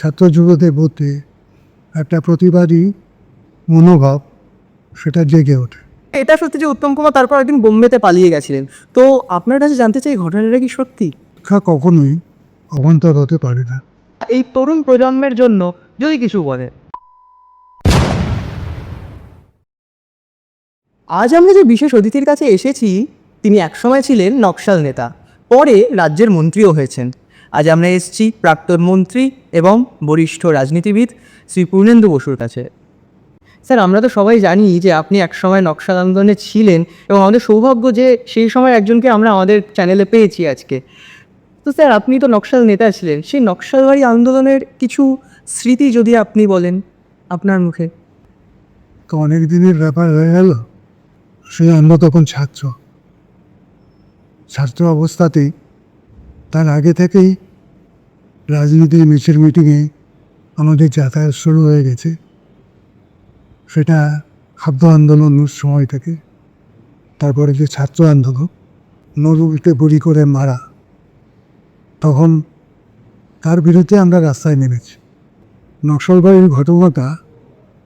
ছাত্র যুবদের মধ্যে একটা প্রতিবাদী মনোভাব সেটা জেগে ওঠে। এটা সত্যি যে উত্তম কুমার তারপর একদিন বোম্বেতে পালিয়ে গেছিলেন। তো আপনার কাছে জানতে চাই ঘটনাটা কি সত্যি? শিক্ষা কখনোই অবান্তর হতে পারে না। এই তরুণ প্রজন্মের জন্য যদি কিছু বলে। আজ আমরা যে বিশেষ অতিথির কাছে এসেছি তিনি একসময় ছিলেন নকশাল নেতা পরে রাজ্যের মন্ত্রীও হয়েছেন। আজ আমরা এসেছি প্রাক্তন মন্ত্রী এবং বরিষ্ঠ রাজনীতিবিদ শ্রী পূর্ণেন্দু বসুর কাছে। স্যার আমরা তো সবাই জানি যে আপনি একসময় নকশাল আন্দোলনে ছিলেন এবং আমাদের সৌভাগ্য যে সেই সময় একজনকে আমরা আমাদের চ্যানেলে পেয়েছি আজকে। তো স্যার আপনি তো নকশাল নেতা ছিলেন। সেই নকশালবাড়ি আন্দোলনের কিছু স্মৃতি যদি আপনি বলেন আপনার মুখে। তো অনেক দিনের ব্যাপার হয়ে গেল। সে আমরা তখন ছাত্র। ছাত্র অবস্থাতেই তার আগে থেকেই রাজনীতির মিছিল, মিটিংয়ে আমাদের যাতায়াত শুরু হয়ে গেছে। সেটা খাদ্য আন্দোলনের সময় থেকে, তারপরে যে ছাত্র আন্দোলন, নদীতে গুলি করে মারা, তখন তার বিরুদ্ধে আমরা রাস্তায় নেমেছি। নকশালবাড়ির ঘটনাটা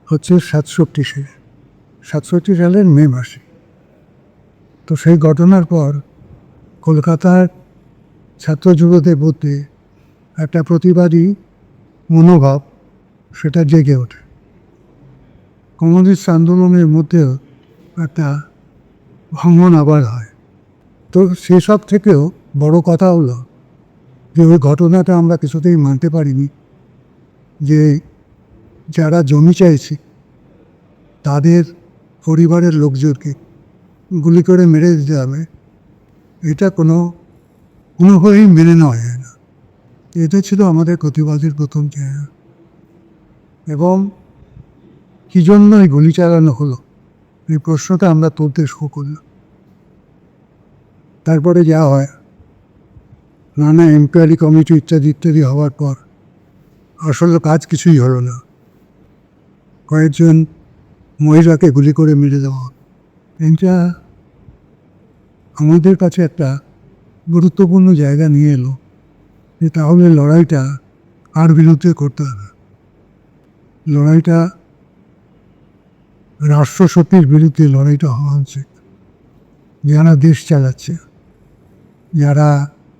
হচ্ছে সাতষট্টি সালে, সাতষট্টি সালের মে মাসে। তো সেই ঘটনার পর কলকাতার ছাত্র যুবদের মধ্যে একটা প্রতিবাদী মনোভাব, সেটা জেগে ওঠে। কমিউনিস্ট আন্দোলনের মধ্যেও একটা ভাঙন আবার হয়। তো সেসব থেকেও বড় কথা হলো যে ওই ঘটনাটা আমরা কিছুতেই মানতে পারিনি, যে যারা জমি চাইছে, তাদের পরিবারের লোকজনকে গুলি করে মেরে দিতে হবে। এটা কোনো কোনোভাবেই মেনে নেওয়া যায় না এটা ছিল আমাদের প্রতিবাদের প্রথম জায়গা এবং কী জন্য এই গুলি চালানো হলো? এই প্রশ্নটা আমরা তুলতে শুরু করলাম। তারপরে যা হয়, নানা এনকোয়ারি কমিটি ইত্যাদি ইত্যাদি হওয়ার পর আসলে কাজ কিছুই হলো না। কয়েকজন মহিলাকে গুলি করে মেরে দেওয়া এটা আমাদের কাছে একটা গুরুত্বপূর্ণ জায়গা নিয়ে এলো। যে তাহলে লড়াইটা আর বিরুদ্ধে করতে হবে? লড়াইটা রাষ্ট্রশক্তির বিরুদ্ধে লড়াইটা হওয়া উচিত। যারা দেশ চালাচ্ছে, যারা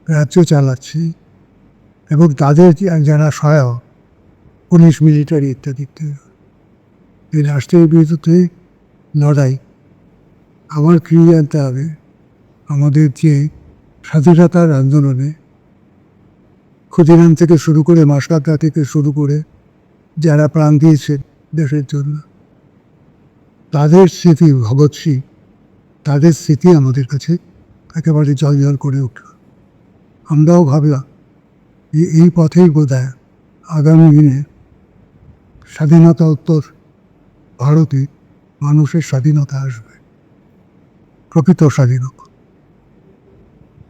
রাজ্য চালাচ্ছে এবং তাদের যারা সহায়ক, পুলিশ, মিলিটারি ইত্যাদি ইত্যাদি, এই রাষ্ট্রের বিরুদ্ধে লড়াই আমার কী জানতে হবে। আমাদের যে স্বাধীনতার আন্দোলনে ক্ষুদিরাম থেকে শুরু করে মাসকাটা থেকে শুরু করে যারা প্রাণ দিয়েছে দেশের জন্য, তাদের স্মৃতি ভগৎ সিং, তাদের স্মৃতি আমাদের কাছে একেবারে জল জল করে উঠল। আমরাও ভাবলাম যে এই পথেই বোধ আগামী দিনে স্বাধীনতা উত্তর ভারতে মানুষের স্বাধীনতা আসবে, প্রকৃত স্বাধীনতা।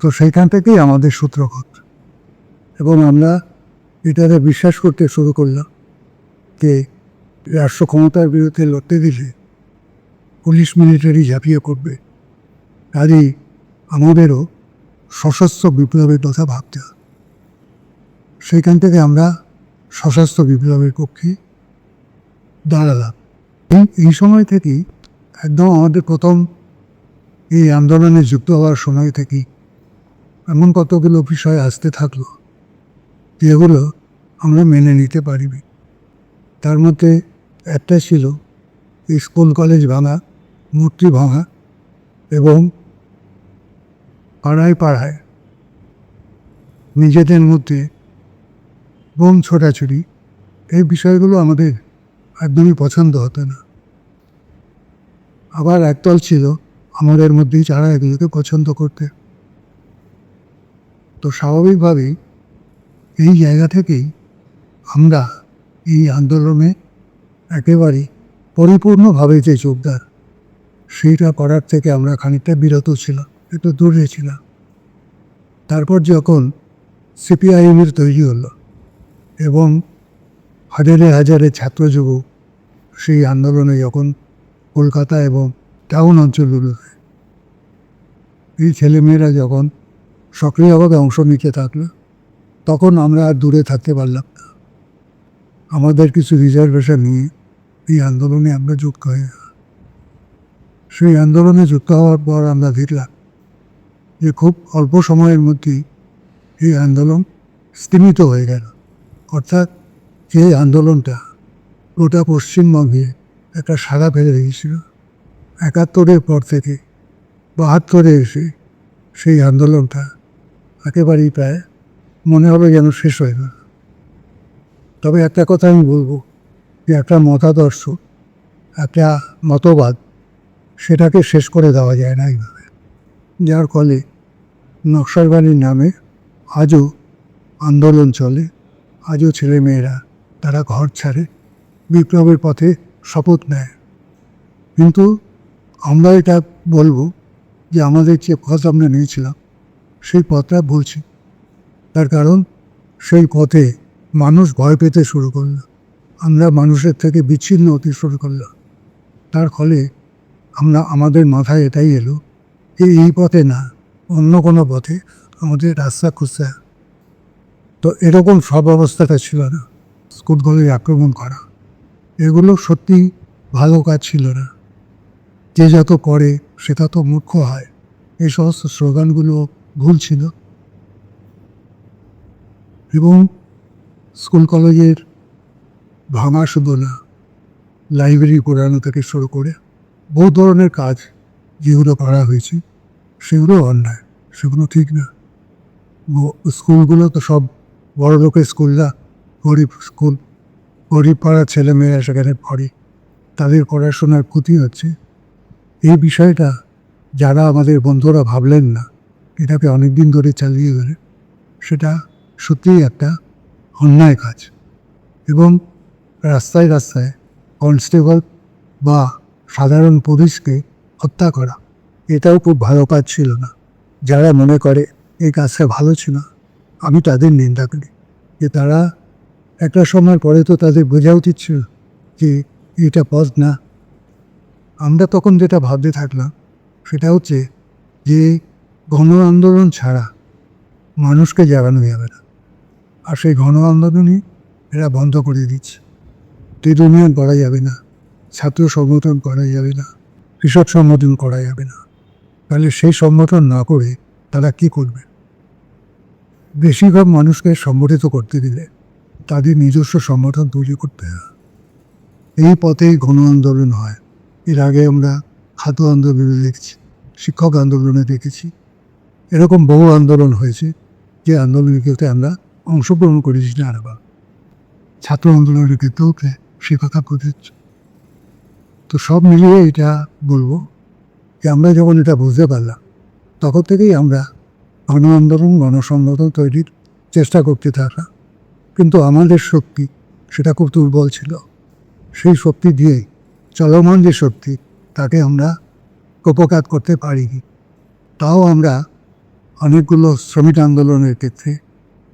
তো সেইখান থেকেই আমাদের সূত্রপাত। এবং আমরা এটাতে বিশ্বাস করতে শুরু করলাম যে রাষ্ট্র ক্ষমতার বিরুদ্ধে লড়তে দিলে পুলিশ মিলিটারি ঝাঁপিয়ে করবে কাজেই আমাদেরও সশস্ত্র বিপ্লবের কথা ভাবতে হবে। সেইখান থেকে আমরা সশস্ত্র বিপ্লবের পক্ষে দাঁড়ালাম। এই সময় থেকেই একদম আমাদের প্রথম এই আন্দোলনে যুক্ত হওয়ার সময় থেকেই এমন কতগুলো বিষয় আসতে থাকল যেগুলো আমরা মেনে নিতে পারিনি। তার মধ্যে একটা ছিল স্কুল কলেজ ভাঙা, মূর্তি ভাঙা এবং পাড়ায় পাড়ায় নিজেদের মধ্যে বোম ছোটাছুটি। এই বিষয়গুলো আমাদের একদমই পছন্দ হতো না। আবার একদল ছিল আমাদের মধ্যেই যারা এগুলোকে পছন্দ করতে তো স্বাভাবিকভাবেই এই জায়গা থেকেই আমরা এই আন্দোলনে একেবারে পরিপূর্ণভাবে যে যোগদান, সেইটা করার থেকে আমরা খানিকটা বিরত ছিলাম, একটু দূরে ছিলাম। তারপর যখন সিপিআইএমের তৈরি হলো এবং হাজারে হাজারে ছাত্র যুবক সেই আন্দোলনে যখন কলকাতা এবং টাউন অঞ্চলগুলোতে এই ছেলেমেয়েরা যখন সক্রিয়ভাবে অংশ নিতে থাকল তখন আমরা আর দূরে থাকতে পারলাম না। আমাদের কিছু রিজার্ভেশন নিয়ে এই আন্দোলনে আমরা যুক্ত হয়ে সেই আন্দোলনে যুক্ত হওয়ার পর আমরা দেখলাম যে খুব অল্প সময়ের মধ্যেই এই আন্দোলন স্তীমিত হয়ে গেল। অর্থাৎ যে আন্দোলনটা গোটা পশ্চিমবঙ্গে একটা সাড়া ফেলে রেখেছিল একাত্তরের পর থেকে বাহাত্তরে এসে সেই আন্দোলনটা একেবারেই প্রায় মনে হবে যেন শেষ হয়ে গেল তবে একটা কথা আমি বলব, যে একটা মতাদর্শ, একটা মতবাদ, সেটাকে শেষ করে দেওয়া যায় না এইভাবে। যার ফলে নকশালবাড়ির নামে আজও আন্দোলন চলে, আজও ছেলেমেয়েরা তারা ঘর ছাড়ে, বিপ্লবের পথে শপথ নেয়। কিন্তু আমরা এটা বলব যে আমাদের যে পথ আমরা নিয়েছিলাম, সেই পথটা বলছি তার কারণ সেই পথে মানুষ ভয় পেতে শুরু করল। আমরা মানুষের থেকে বিচ্ছিন্ন হতে শুরু করলাম তার ফলে আমরা, আমাদের মাথায় এটাই এলো যে এই পথে না, অন্য কোনো পথে আমাদের রাস্তা খুঁজতে। তো এরকম সব অবস্থাটা ছিল না। স্কুল কলেজে আক্রমণ করা। এগুলো সত্যি ভালো কাজ ছিল না। যে যত করে সে তত মূর্খ হয়। এই সমস্ত স্লোগানগুলো ভুল ছিল। এবং স্কুল কলেজের ভাঙা শুধু না লাইব্রেরি পোড়ানো থেকে শুরু করে বহু ধরনের কাজ যেগুলো করা হয়েছে, সেগুলো অন্যায়, সেগুলো ঠিক না। স্কুলগুলো তো সব বড় লোকের স্কুল না, গরিব স্কুল। গরিব পাড়ার ছেলেমেয়েরা সেখানে পড়ে। তাদের পড়াশোনার ক্ষতি হচ্ছে। এই বিষয়টা যারা আমাদের বন্ধুরা ভাবলেন না, এটাকে অনেক দিন ধরে চালিয়ে গেলে সেটা সত্যিই একটা অন্যায় কাজ। এবং রাস্তায় রাস্তায় কনস্টেবল বা সাধারণ পুলিশকে হত্যা করা, এটাও খুব ভালো কাজ ছিল না। যারা মনে করে এই কাজটা ভালো ছিল আমি তাদের নিন্দা করি। যে তারা একটা সময় পরে তো তাদের বোঝা উচিত ছিল যে এটা পথ না। আমরা তখন যেটা ভাবতে থাকলাম, সেটা হচ্ছে যে গণ আন্দোলন ছাড়া মানুষকে জাগানো যাবে না। আর সেই গণ আন্দোলনই এরা বন্ধ করে দিচ্ছে। ট্রেড ইউনিয়ন করা যাবে না, ছাত্র সংগঠন করা যাবে না, কৃষক সংগঠন করা যাবে না। তাহলে সেই সংগঠন না করে তারা কি করবে? বেশিরভাগ মানুষকে সংগঠিত করতে দিলে তাদের নিজস্ব সংগঠন তৈরি করতে হয়। এই পথেই গণ আন্দোলন হয়। এর আগে আমরা খাদ্য আন্দোলনে দেখছি, শিক্ষক আন্দোলনে দেখেছি। এরকম বহু আন্দোলন হয়েছে। যে আন্দোলনগুলোতে আমরা অংশগ্রহণ করেছি না আরেকবার ছাত্র আন্দোলনের ক্ষেত্রেও সে কথা প্রযোজ্য তো সব মিলিয়ে এটা বলব যে আমরা যখন এটা বুঝতে পারলাম, তখন থেকেই আমরা গণ আন্দোলন গণসংগঠন তৈরির চেষ্টা করতে থাকা। কিন্তু আমাদের শক্তি সেটা খুব দুর্বল ছিল। সেই শক্তি দিয়েই, চলমান যে শক্তি, তাকে আমরা উপকার করতে পারিনি। তাও আমরা অনেকগুলো শ্রমিক আন্দোলনের ক্ষেত্রে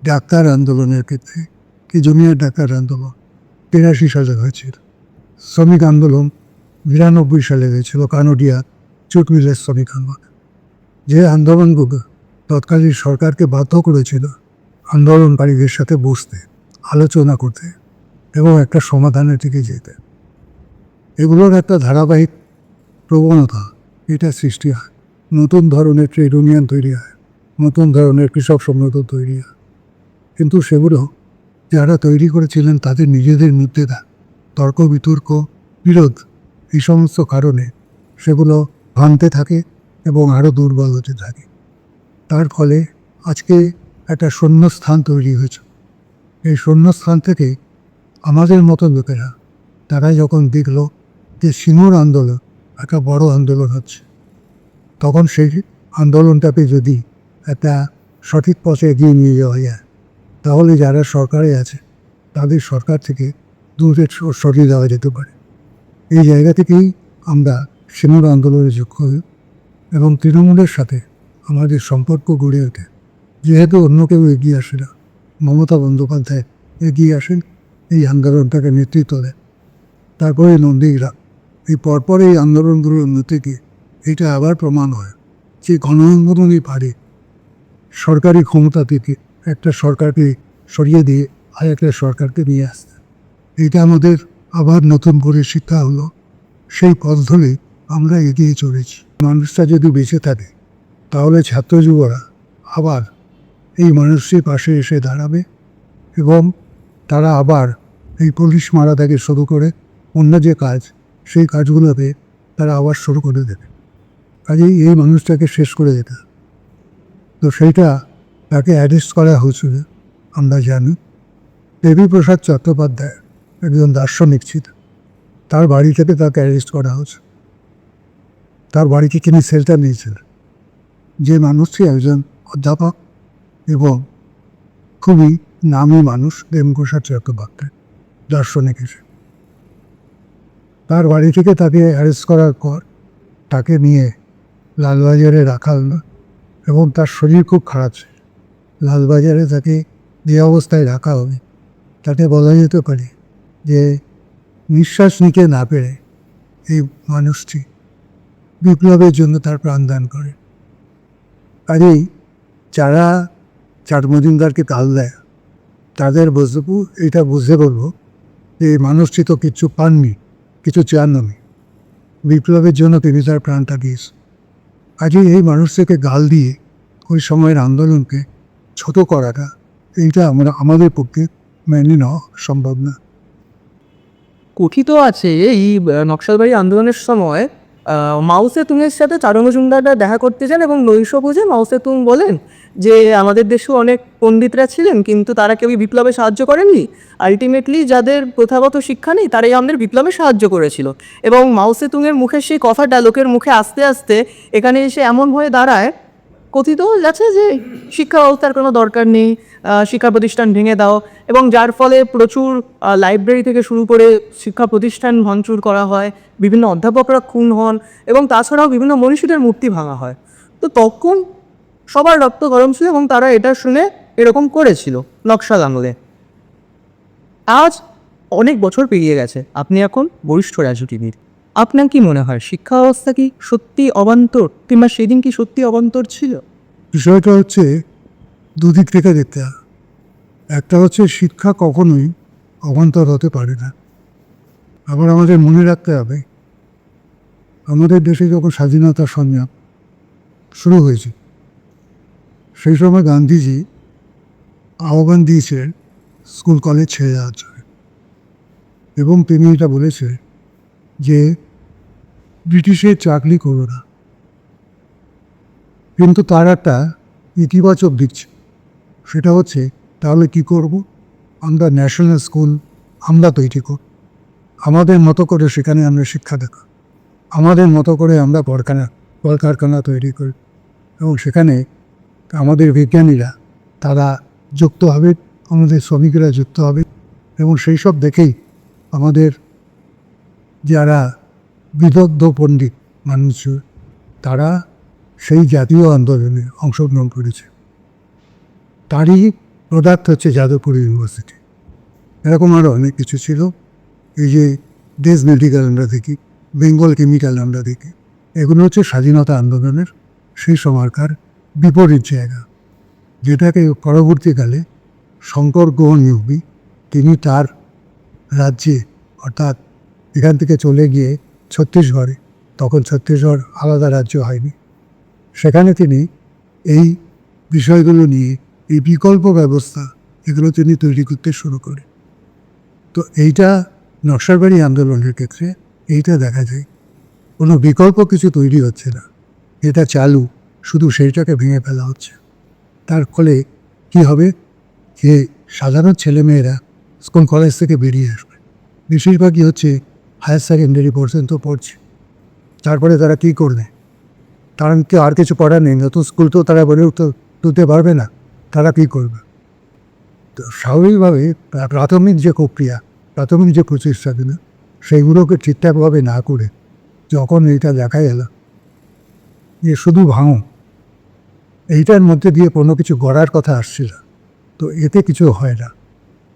ডাক্তার আন্দোলনের ক্ষেত্রে, কি জুনিয়র ডাক্তার আন্দোলন? তিরাশি সালে হয়েছিল। শ্রমিক আন্দোলন বিরানব্বই সালে হয়েছিল, কানোডিয়া চুট মিলের শ্রমিক আন্দোলন। যে আন্দোলনগুলো তৎকালীন সরকারকে বাধ্য করেছিল আন্দোলনকারীদের সাথে বসতে, আলোচনা করতে এবং একটা সমাধানের দিকে যেতে। এগুলোর একটা ধারাবাহিক প্রবণতা এটা সৃষ্টি হয়। নতুন ধরনের ট্রেড ইউনিয়ন তৈরি হয়, নতুন ধরনের কৃষক সংগঠন তৈরি হয়। কিন্তু সেগুলো যারা তৈরি করেছিলেন তাদের নিজেদের মধ্যে তর্ক, বিতর্ক, বিরোধ এই সমস্ত কারণে সেগুলো ভাঙতে থাকে এবং আরও দুর্বল হতে থাকে। তার ফলে আজকে একটা শূন্যস্থান তৈরি হয়েছে। এই শূন্যস্থান থেকে আমাদের মতো লোকেরা তারা যখন দেখল যে সিঙ্গুর আন্দোলন একটা বড় আন্দোলন হচ্ছে, তখন সেই আন্দোলনটাকে যদি একটা সঠিক পথে এগিয়ে নিয়ে যাওয়া যায় তাহলে যারা সরকারে আছে, তাদের সরকার থেকে দূরে সরিয়ে দেওয়া যেতে পারে। এই জায়গা থেকেই আমরা সিঙ্গুর আন্দোলনে যুক্ত হই এবং তৃণমূলের সাথে আমাদের সম্পর্ক গড়ে ওঠে। যেহেতু অন্য কেউ এগিয়ে আসে না, মমতা বন্দ্যোপাধ্যায় এগিয়ে আসেন, এই আন্দোলনটাকে নেতৃত্ব দেন। তারপরে নন্দীগ্রাম। এই পরপর এই আন্দোলনগুলোর থেকে এটা আবার প্রমাণ হয় যে গণ আন্দোলনই পারে সরকারি ক্ষমতা থেকে একটা সরকারকে সরিয়ে দিয়ে আর একটা সরকারকে নিয়ে আসতে। এটা আমাদের আবার নতুন করে শিক্ষা হলো। সেই পথ ধরে আমরা এগিয়ে চলেছি। মানুষটা যদি বেঁচে থাকে, তাহলে ছাত্র যুবরা আবার এই মানুষটির পাশে এসে দাঁড়াবে এবং তারা আবার এই পুলিশ মারা থেকে শুরু করে অন্য যে কাজ, সেই কাজগুলোতে তারা আবার শুরু করে দেবে। কাজেই এই মানুষটাকে শেষ করে যেতে তো সেইটা তাকে অ্যারেস্ট করা হয়েছিল, আমরা জানি। দেবীপ্রসাদ চট্টোপাধ্যায় একজন দার্শনিক ছিল তার বাড়ি থেকে তাকে অ্যারেস্ট করা হয়েছে। তার বাড়িতে তিনি সেলটা নিয়েছিলেন। যে মানুষটি একজন অধ্যাপক এবং খুবই নামী মানুষ দেবপ্রসাদ চট্টোপাধ্যায়, দার্শনিক হিসেবে। তার বাড়ি থেকে তাকে অ্যারেস্ট করার পর তাকে নিয়ে লালবাজারে রাখা হলো এবং তার শরীর খুব খারাপ ছিল। লালবাজারে তাকে যে অবস্থায় রাখা হবে, তাকে বলা যেতে পারে যে নিঃশ্বাস নিতে না পেরে এই মানুষটি বিপ্লবের জন্য তার প্রাণদান করে। কাজেই যারা চার মজুমদারকে কাল দেয়, তাদের বক্তব্য এটা বুঝতে বলব যে মানুষটি তো কিছু পাননি, কিছু চাননি। বিপ্লবের জন্য তিনি তার প্রাণটা দিয়েছে কাজেই এই মানুষটিকে গাল দিয়ে ওই সময়ের আন্দোলনকে ছোট করাটা, এইটা আমরা, আমাদের পক্ষে মেনে নেওয়া সম্ভব না। কথিত আছে, এই নকশালবাড়ি আন্দোলনের সময় মাও তুংয়ের সাথে চারু মজুমদাররা দেখা করতে যান এবং নৈশ বুঝে মাও সে তুং বলেন যে, আমাদের দেশেও অনেক পণ্ডিতরা ছিলেন, কিন্তু তারা কেউই বিপ্লবে সাহায্য করেননি। আলটিমেটলি যাদের প্রথাগত শিক্ষা নেই, তারাই আমাদের বিপ্লবে সাহায্য করেছিল। এবং মাও সে তুংয়ের মুখের সেই কথাটা লোকের মুখে আস্তে আস্তে এখানে এসে এমন হয়ে দাঁড়ায় কথিত আছে যে শিক্ষা ব্যবস্থার কোনো দরকার নেই শিক্ষা প্রতিষ্ঠান ভেঙে দাও এবং যার ফলে প্রচুর লাইব্রেরি থেকে শুরু করে শিক্ষা প্রতিষ্ঠান ভাঙচুর করা হয়, বিভিন্ন অধ্যাপকরা খুন হন এবং তাছাড়াও বিভিন্ন মনীষীদের মূর্তি ভাঙা হয়। তো তখন সবার রক্ত গরম ছিল এবং তারা এটা শুনে এরকম করেছিল নকশা আমলে আজ অনেক বছর পেরিয়ে গেছে, আপনি এখন বরিষ্ঠ রাজনীতিবিদ। আপনার কি মনে হয়, শিক্ষা ব্যবস্থা কি সত্যি অবান্তর কিংবা সেদিন কি সত্যি অবান্তর ছিল? বিষয়টা হচ্ছে দুদিক থেকে দেখতে একটা হচ্ছে শিক্ষা কখনোই অবান্তর হতে পারে না। আবার আমাদের মনে রাখতে হবে, আমাদের দেশে যখন স্বাধীনতা সংগ্রাম শুরু হয়েছে, সেই সময় গান্ধীজি আহ্বান দিয়েছিলেন, স্কুল, কলেজ ছেড়ে যাওয়ার জন্য। এবং তিনি এটা বলেছিলেন যে ব্রিটিশের চাকরি করো না। কিন্তু তার একটা ইতিবাচক দিক সেটা হচ্ছে, তাহলে কি করব? আমরা ন্যাশনাল স্কুল আমরা তৈরি করব আমাদের মতো করে সেখানে আমরা শিক্ষা দেব আমাদের মতো করে আমরা কলকারখানা কলকারখানা তৈরি করি। এবং সেখানে আমাদের বিজ্ঞানীরা, তারা যুক্ত হবে, আমাদের শ্রমিকরা যুক্ত হবে। এবং সেই সব দেখেই আমাদের যারা বিদগ্ধ পণ্ডিত মানুষ তারা সেই জাতীয় আন্দোলনে অংশগ্রহণ করেছে। তারই প্রোডাক্ট হচ্ছে যাদবপুর ইউনিভার্সিটি। এরকম আরও অনেক কিছু ছিল। এই যে দেশ মেডিকেল আমরা দেখি, বেঙ্গল কেমিক্যাল আমরা দেখি, এগুলো হচ্ছে স্বাধীনতা আন্দোলনের সেই সময়কার বিপরীত জায়গা, যেটাকে পরবর্তীকালে শঙ্কর ইউবি তিনি তার রাজ্যে অর্থাৎ এখান থেকে চলে গিয়ে ছত্তিশগড়ে। তখন ছত্তিশগড় আলাদা রাজ্য হয়নি। সেখানে তিনি এই বিষয়গুলো নিয়ে, এই বিকল্প ব্যবস্থা এগুলো তিনি তৈরি করতে শুরু করেন। তো এইটা নকশালবাড়ি আন্দোলনের ক্ষেত্রে এইটা দেখা যায়। কোনো বিকল্প কিছু তৈরি হচ্ছে না। এটা চালু, শুধু সেইটাকে ভেঙে ফেলা হচ্ছে। তার ফলে কি হবে? যে সাধারণ ছেলেমেয়েরা স্কুল, কলেজ থেকে বেরিয়ে আসবে। বেশিরভাগই হচ্ছে হায়ার সেকেন্ডারি পর্যন্ত পড়ছে। তারপরে তারা কী করবে? কারণ কি আর কিছু করার নেই, নতুন স্কুল তো তারা বলে উঠতে, তুলতে পারবে না। তারা কী করবে? তো স্বাভাবিকভাবে প্রাথমিক যে প্রক্রিয়া, প্রাথমিক যে প্রচেষ্টাগুলো সেইগুলোকে ঠিকঠাকভাবে না করে যখন এইটা দেখা গেল যে শুধু ভাঙো, এইটার মধ্যে দিয়ে কোনো কিছু গড়ার কথা আসছিল, তো এতে কিছু হয় না।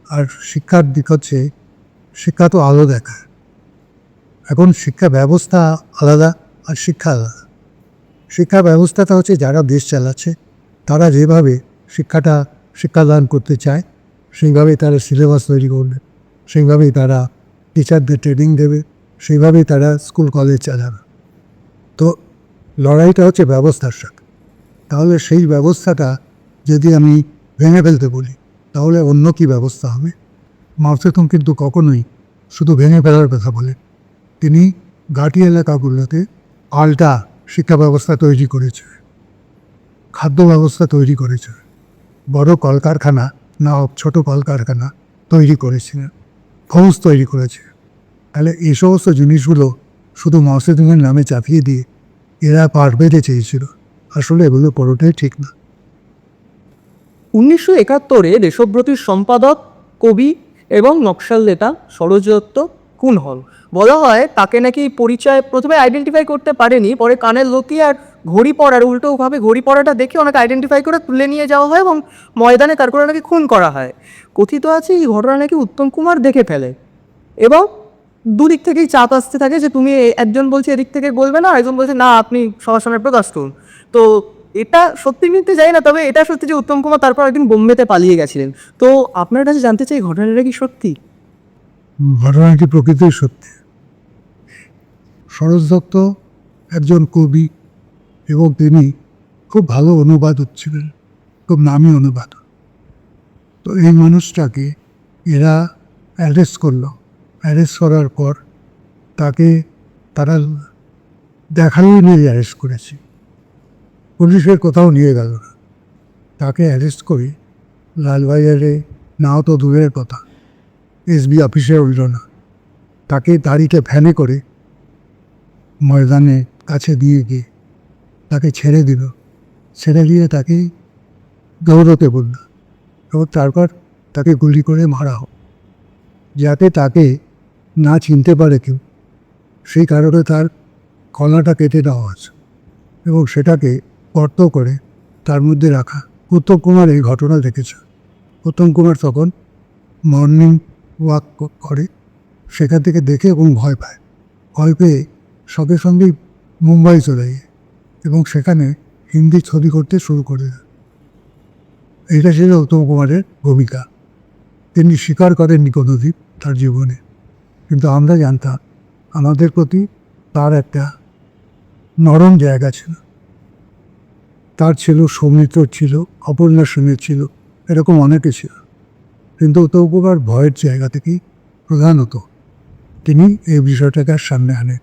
আর শিক্ষার দিক হচ্ছে, শিক্ষা তো আলো দেখা এখন শিক্ষা ব্যবস্থা আলাদা আর শিক্ষা আলাদা। শিক্ষা ব্যবস্থাটা হচ্ছে যারা দেশ চালাচ্ছে, তারা যেভাবে শিক্ষাটা শিক্ষাদান করতে চায় সেইভাবে তারা সিলেবাস তৈরি করবে, সেইভাবেই তারা টিচারদের ট্রেনিং দেবে, সেইভাবেই তারা স্কুল, কলেজ চালাবে। তো লড়াইটা হচ্ছে ব্যবস্থার সাথে। তাহলে সেই ব্যবস্থাটা যদি আমি ভেঙে ফেলতে বলি, তাহলে অন্য কি ব্যবস্থা হবে? মাউসেতুম কিন্তু কখনোই শুধু ভেঙে ফেলার কথা বলে তিনি ঘাটি এলাকাগুলোতে পাল্টা শিক্ষা ব্যবস্থা তৈরি করেছে, খাদ্য ব্যবস্থা তৈরি করেছে, বড় কলকারখানা না ছোটো কলকারখানা তৈরি করেছিলেন ফৌজ তৈরি করেছে। তাহলে এই সমস্ত জিনিসগুলো শুধু মাউসেতুংয়ের নামে চাপিয়ে দিয়ে এরা পার পেতে চেয়েছিল। আসলে এগুলো কোনোটাই ঠিক না। উনিশশো একাত্তরে দেশব্রতির সম্পাদক, কবি এবং নকশাল নেতা সরোজ দত্ত খুন হন বলা হয় তাকে নাকি পরিচয় প্রথমে আইডেন্টিফাই করতে পারেনি, পরে কানের লতি আর ঘড়ি পরার উল্টোভাবে ঘড়ি পড়াটা দেখে ওনাকে আইডেন্টিফাই করে তুলে নিয়ে যাওয়া হয় এবং ময়দানে তার করে নাকি খুন করা হয়। কথিত আছে এই ঘটনা নাকি উত্তম কুমার দেখে ফেলে। এবং দুদিক থেকেই চাপ আসতে থাকে যে তুমি একজন বলছে এদিক থেকে বলবে না একজন বলছে না, আপনি সবার সামনে প্রকাশ করুন। তো এটা সত্যি মিলতে যাই না, তবে এটা সত্যি যে উত্তম কুমার তারপর একদিন বোম্বেতে পালিয়ে গেছিলেন। তো আপনার কাছে জানতে চাই ঘটনাটা কি সত্যি? ঘটনাটি প্রকৃতই সত্যি? সরোজ দত্ত একজন কবি এবং তিনি খুব ভালো অনুবাদক ছিলেন খুব নামী অনুবাদক তো এই মানুষটাকে এরা অ্যারেস্ট করল। অ্যারেস্ট করার পর তাকে তারা দেখানোই নিয়ে অ্যারেস্ট করেছে। পুলিশের কোথাও নিয়ে গেল না। তাকে অ্যারেস্ট করে লালবাজারে, নাও তো দূরের কথা এসবি অফিসে উঠল না তাকে দাড়িতে ফ্যানে করে ময়দানে কাছে দিয়ে গিয়ে তাকে ছেড়ে দিল। ছেড়ে দিয়ে তাকে দৌড়তে বলল এবং তারপর তাকে গুলি করে মারা হোক। যাতে তাকে না চিনতে পারে কেউ, সেই কারণে তার কলাটা কেটে দেওয়া আছে এবং সেটাকে গর্ত করে তার মধ্যে রাখা। উত্তম কুমার এই ঘটনা দেখেছে। উত্তম কুমার তখন মর্নিং ওয়াক করে। সেখান থেকে দেখে এবং ভয় পায়। ভয় পেয়ে সঙ্গে সঙ্গেই মুম্বাই চলে যায় এবং সেখানে হিন্দি ছবি করতে শুরু করে দেয়। এটা ছিল উত্তম কুমারের ভূমিকা। তিনি স্বীকার করেননি কোনোদিন তার জীবনে। কিন্তু আমরা জানতাম আমাদের প্রতি তার একটা নরম জায়গা ছিল। তার ছিল সৌমিত্র ছিল, অপর্ণা সেনের ছিল, এরকম অনেকে ছিল। কিন্তু কুমার ভয়ের জায়গা থেকেই প্রধানত তিনি এই বিষয়টাকে সামনে আনেন।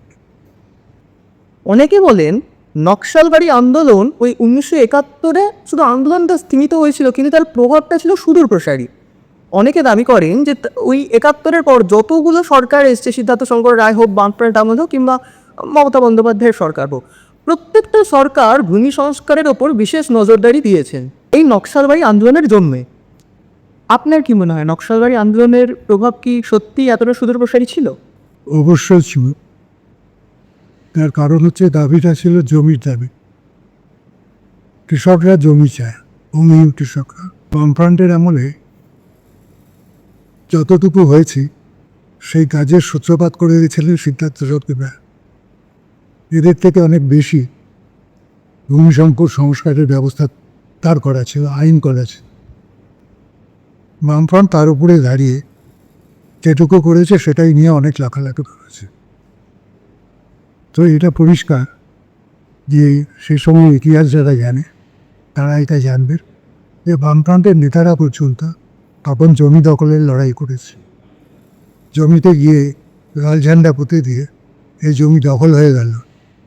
অনেকে বলেন, নকশালবাড়ি আন্দোলন ওই উনিশশো একাত্তরে শুধু আন্দোলনটা স্থিমিত হয়েছিল, কিন্তু তার প্রভাবটা ছিল সুদূর প্রসারী। অনেকে দাবি করেন যে ওই একাত্তরের পর যতগুলো সরকার এসছে, সিদ্ধার্থ শঙ্কর রায় হোক বাঁধপ্রাণ দামোদ হোক, কিংবা মমতা বন্দ্যোপাধ্যায়ের সরকার হোক, প্রত্যেকটা সরকার ভূমি সংস্কারের ওপর বিশেষ নজরদারি দিয়েছেন। এই নকশালবাড়ি আন্দোলনের জন্যে আপনার কি মনে হয়, নকশালবাড়ি আন্দোলনের প্রভাব কি সত্যি এতটা সুদূর প্রসারী ছিল? অবশ্যই ছিল। তার কারণ হচ্ছে দাবিটা ছিল জমির দাবি। কৃষকরা জমি চায় ভূমিহীন কৃষকরা। বামফ্রন্টের আমলে যতটুকু হয়েছে, সেই কাজের সূত্রপাত করে দিয়েছিলেন সিদ্ধার্থ চক্রবর্তী এদের থেকে অনেক বেশি ভূমি সংকট সংস্কারের ব্যবস্থা তার করা ছিল, আইন করা ছিল। বামফ্রন্ট তার উপরে দাঁড়িয়ে যেটুকু করেছে সেটাই নিয়ে অনেক লাখালাখি করেছে। তো এটা পরিষ্কার যে সে সময় ইতিহাস যারা জানে, তারা এটা জানবে যে বামপ্রান্তের নেতারা পর্যন্ত তখন জমি দখলের লড়াই করেছে। জমিতে গিয়ে লাল ঝান্ডা পুঁতে দিয়ে এই জমি দখল হয়ে গেল।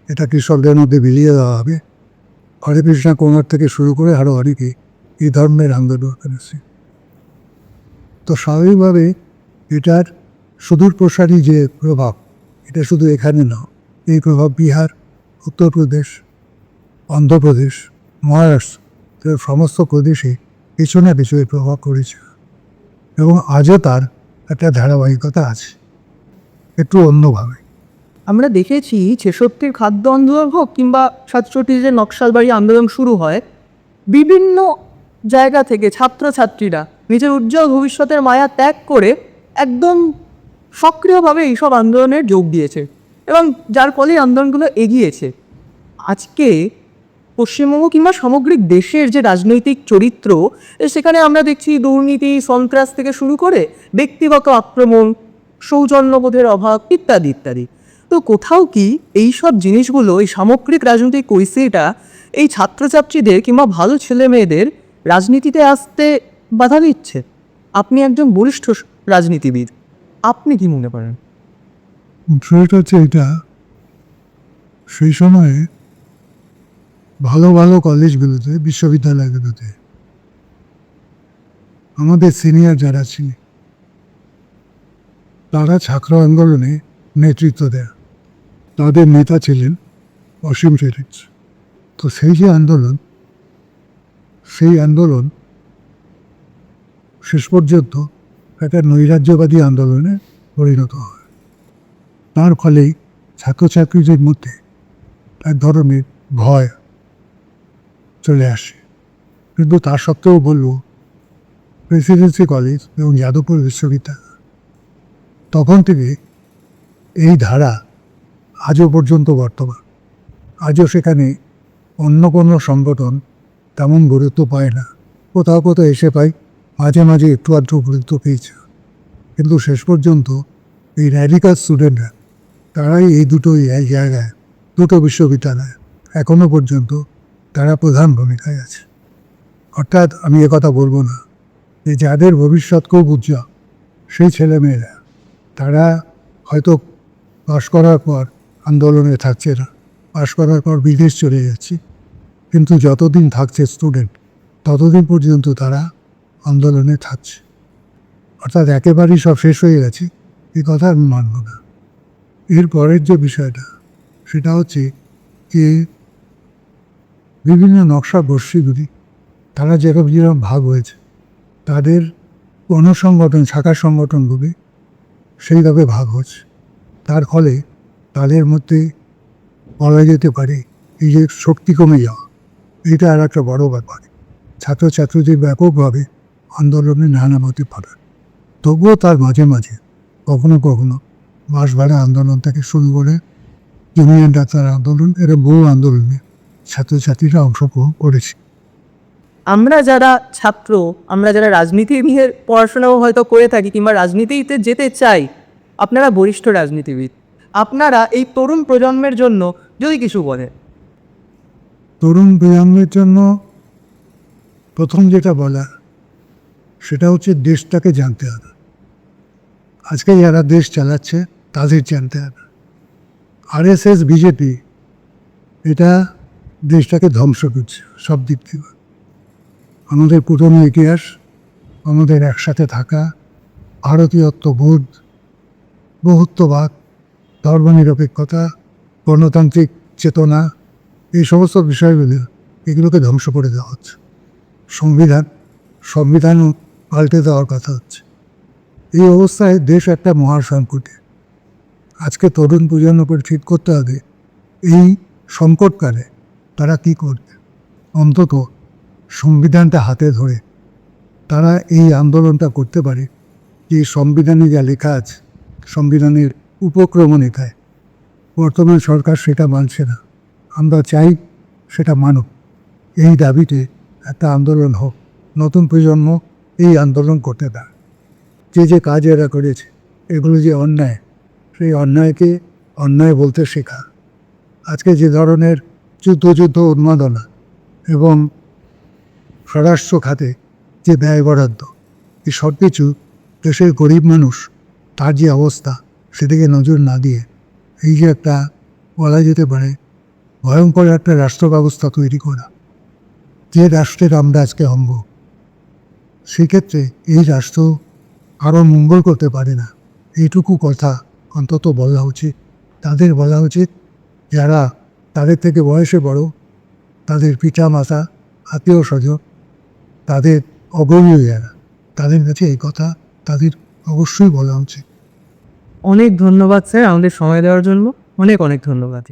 এটা কৃষকদের মধ্যে বিলিয়ে দেওয়া হবে। হরে কৃষ্ণা কুমার থেকে শুরু করে আরও অনেকে এই ধর্মের আন্দোলন করেছে। তো স্বাভাবিকভাবে এটার সুদূর প্রসারী যে প্রভাব, এটা শুধু এখানে না, এই প্রভাব বিহার, উত্তরপ্রদেশ, অন্ধ্রপ্রদেশ, মহারাষ্ট্র সমস্ত প্রদেশে কিছু না কিছু এই প্রভাব পড়েছে এবং আজও তার একটা ধারাবাহিকতা আছে, একটু অন্যভাবে। আমরা দেখেছি ছেষট্টির খাদ্য আন্দোলন হোক কিংবা সাতষট্টির যে নকশালবাড়ি আন্দোলন শুরু হয়, বিভিন্ন জায়গা থেকে ছাত্রছাত্রীরা নিজের উজ্জ্বল ভবিষ্যতের মায়া ত্যাগ করে একদম সক্রিয়ভাবে এইসব আন্দোলনের যোগ দিয়েছে এবং যার ফলে আন্দোলনগুলো এগিয়েছে। আজকে পশ্চিমবঙ্গ কিংবা সামগ্রিক দেশের যে রাজনৈতিক চরিত্র, সেখানে আমরা দেখছি দুর্নীতি, সন্ত্রাস থেকে শুরু করে ব্যক্তিগত আক্রমণ, সৌজন্যবোধের অভাব ইত্যাদি ইত্যাদি। তো কোথাও কি এই সব জিনিসগুলো, এই সামগ্রিক রাজনৈতিক পরিস্থিতিটা এই ছাত্রছাত্রীদের কিংবা ভালো ছেলে মেয়েদের রাজনীতিতে আসতে বাধা দিচ্ছে। আপনি একজন বরিষ্ঠ রাজনীতিবিদ। আপনি কি মনে করেন? বিষয়টা হচ্ছে এটা, সেই সময়ে ভালো ভালো কলেজগুলোতে, বিশ্ববিদ্যালয়গুলোতে আমাদের সিনিয়র যারা ছিলেন, তারা ছাত্র আন্দোলনে নেতৃত্ব দেয় তাদের নেতা ছিলেন অসীম চ্যাটার্জ তো সেই যে আন্দোলন, সেই আন্দোলন শেষ পর্যন্ত একটা নৈরাজ্যবাদী আন্দোলনে পরিণত হয়। তার ফলেই ছাত্রছাত্রীদের মধ্যে এক ধরনের ভয় চলে আসে। কিন্তু তা সত্ত্বেও বলব, প্রেসিডেন্সি কলেজ এবং যাদবপুর বিশ্ববিদ্যালয় তখন থেকে এই ধারা আজও পর্যন্ত বর্তমান। আজও সেখানে অন্য কোনো সংগঠন তেমন গুরুত্ব পায় না। কোথাও কোথাও এসে পাই মাঝে মাঝে একটু আধটু গুরুত্ব পেয়েছে। কিন্তু শেষ পর্যন্ত এই র্যাডিকাল স্টুডেন্টরা তারাই এই দুটো জায়গায়, দুটো বিশ্ববিদ্যালয় এখনও পর্যন্ত তারা প্রধান ভূমিকায় আছে। অর্থাৎ আমি কথা বলব না যে যাদের ভবিষ্যৎ খুব উজ্জ্বল, সেই ছেলেমেয়েরা, তারা হয়তো পাশ করার পর আন্দোলনে থাকছে না পাশ করার পর বিদেশ চলে যাচ্ছে। কিন্তু যতদিন থাকছে স্টুডেন্ট ততদিন পর্যন্ত তারা আন্দোলনে থাকছে। অর্থাৎ একেবারেই সব শেষ হয়ে গেছে, এই কথা আমি মানব না। এর পরের যে বিষয়টা, সেটা হচ্ছে যে বিভিন্ন নকশা গোষ্ঠীগুলি তারা যেরকম যেরকম ভাগ হয়েছে, তাদের গণসংগঠন শাখা সংগঠনগুলি সেইভাবে ভাগ হচ্ছে। তার ফলে তাদের মধ্যে বলা যেতে পারে এই যে শক্তি কমে যাওয়া এটা আর একটা বড় ব্যাপার। ছাত্রছাত্রীদের ব্যাপকভাবে আন্দোলনে নানা মতে পারে তবুও তার মাঝে মাঝে কখনো কখনো বাস ভাড়া আন্দোলন থেকে শুরু করে ইউনিয়ন ডাক্তার আন্দোলন এরা বহু আন্দোলনে ছাত্রছাত্রীরা অংশগ্রহণ করেছে। আমরা যারা ছাত্র আমরা যারা রাজনীতি নিয়ে পড়াশোনাও হয়তো করে থাকি কিংবা রাজনীতিতে যেতে চাই আপনারা বরিষ্ঠ রাজনীতিবিদ। আপনারা এই তরুণ প্রজন্মের জন্য যদি কিছু বলেন। তরুণ প্রজন্মের জন্য প্রথম যেটা বলা সেটা হচ্ছে দেশটাকে জানতে হবে। আজকে যারা দেশ চালাচ্ছে, তাদের জানতে হবে। আরএসএস, বিজেপি, এটা দেশটাকে ধ্বংস করছে সব দিক থেকে। আমাদের পুরনো ইতিহাস, আমাদের একসাথে থাকা ভারতীয়ত্ব বোধ, বহুত্ববাদ, ধর্মনিরপেক্ষতা, গণতান্ত্রিক চেতনা, এই সমস্ত বিষয়গুলো এগুলোকে ধ্বংস করে দেওয়া হচ্ছে। সংবিধান সংবিধানও পাল্টে দেওয়ার কথা হচ্ছে। এই অবস্থায় দেশ একটা মহাসংকটে আজকে তরুণ প্রজন্মকে ঠিক করতে হবে, এই সংকটকালে তারা কি করবে? অন্তত সংবিধানটা হাতে ধরে তারা এই আন্দোলনটা করতে পারে। যে সংবিধানে যা লেখা আছে, সংবিধানের উপক্রমণিকায় বর্তমান সরকার সেটা মানছে না। আমরা চাই সেটা মানুক। এই দাবিতে একটা আন্দোলন হোক। নতুন প্রজন্ম এই আন্দোলন করতে পারে যে যে কাজ এরা করেছে, এগুলো যে অন্যায়, সেই অন্যায়কে অন্যায় বলতে শেখা। আজকে যে ধরনের যুদ্ধ যুদ্ধ উন্মাদনা এবং স্বরাষ্ট্র খাতে যে ব্যয় বরাদ্দ এই সব কিছু দেশের গরিব মানুষ, তার যে অবস্থা, সেদিকে নজর না দিয়ে এই যে একটা বলা যেতে পারে ভয়ঙ্কর একটা রাষ্ট্র ব্যবস্থা তৈরি করা, যে রাষ্ট্রের আমরা আজকে অঙ্গ সেক্ষেত্রে এই রাষ্ট্র আরও মঙ্গল করতে পারে না। এইটুকু কথা অন্তত বলা উচিত। তাদের বলা উচিত, যারা তাদের থেকে বয়সে বড়, তাদের পিতা মাতা আত্মীয় স্বজন তাদের অগ্রণী যারা তাদের কাছে এই কথা তাদের অবশ্যই বলা উচিত। অনেক ধন্যবাদ স্যার আমাদের সময় দেওয়ার জন্য। অনেক অনেক ধন্যবাদ।